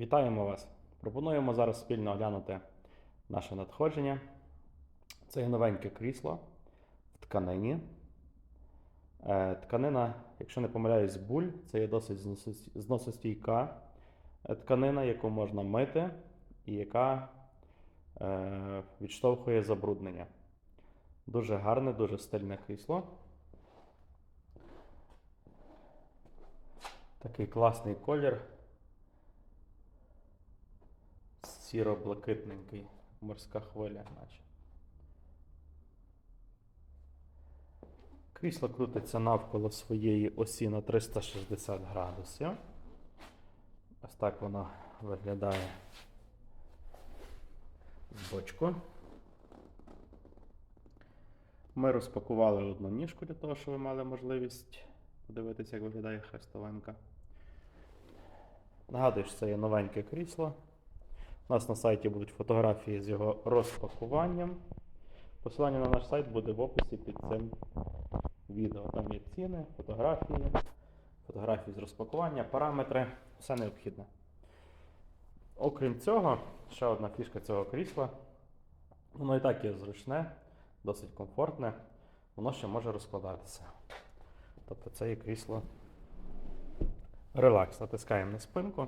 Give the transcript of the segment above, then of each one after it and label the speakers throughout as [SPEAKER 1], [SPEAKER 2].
[SPEAKER 1] Вітаємо вас! Пропонуємо зараз спільно оглянути наше надходження. Це новеньке крісло в тканині. Е, Тканина, якщо не помиляюсь, буль, це є досить зносос- зносостійка е, тканина, яку можна мити і яка е, відштовхує забруднення. Дуже гарне, дуже стильне крісло. Такий класний колір. Сіро-блакитненький, морська хвиля, наче. Крісло крутиться навколо своєї осі на 360 градусів. Ось так воно виглядає з бочку. Ми розпакували одну ніжку для того, щоб ви мали можливість подивитися, як виглядає хрестовинка. Нагадую, що це є новеньке крісло. У нас на сайті будуть фотографії з його розпакуванням. Посилання на наш сайт буде в описі під цим відео. Там є ціни, фотографії, фотографії з розпакування, параметри, все необхідне. Окрім цього, ще одна фішка цього крісла. Воно і так є зручне, досить комфортне, воно ще може розкладатися. Тобто це є крісло релакс. Натискаємо на спинку.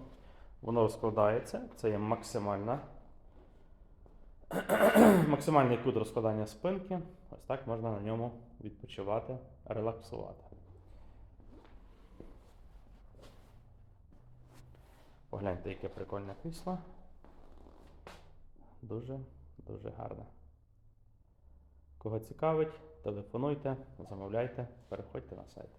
[SPEAKER 1] Воно розкладається. Це є максимальна. Максимальний кут розкладання спинки. Ось так можна на ньому відпочивати, релаксувати. Погляньте, яке прикольне крісло. Дуже, дуже гарне. Кого цікавить, телефонуйте, замовляйте, переходьте на сайт.